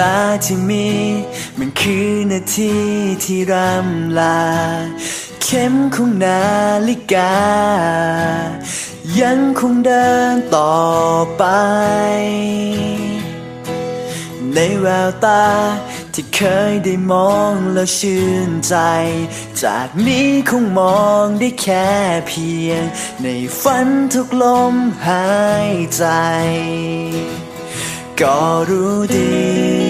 ลาที่มี มันคือนาทีที่รำลา เข็มของนาฬิกา ยังคงเดินต่อไป ในแววตาที่เคยได้มองแล้วชื่นใจ จากนี้คงมองได้แค่เพียง ในฝันทุกลมหายใจ ก็รู้ดี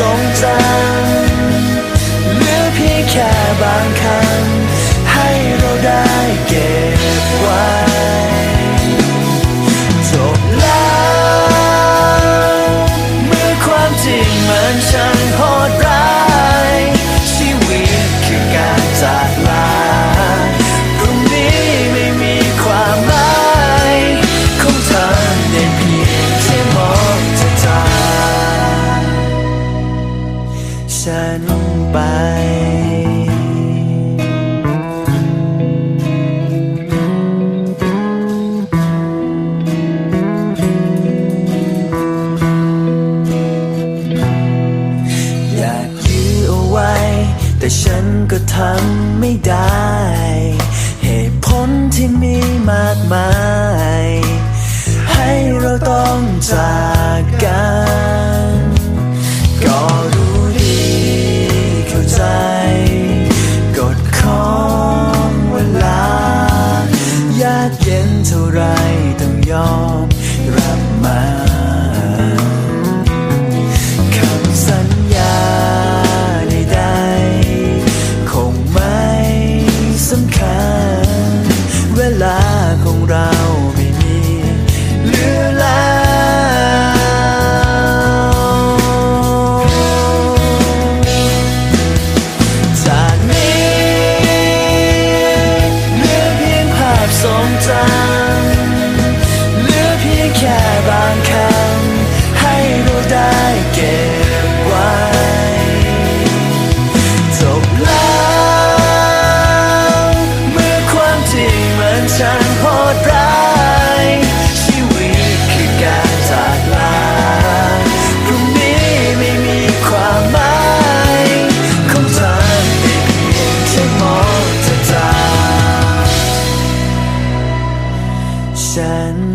ทรงจำเหลือเพียงแค่บางคำ ฉันไป อยากยื้อเอาไว้ แต่ฉันก็ทำไม่ได้ เหตุผลที่มีมากมาย ให้เราต้องจาก ลาของเราไม่มีเหลือแล้วจากนี้เหลือเพียงภาพสองใจ 山。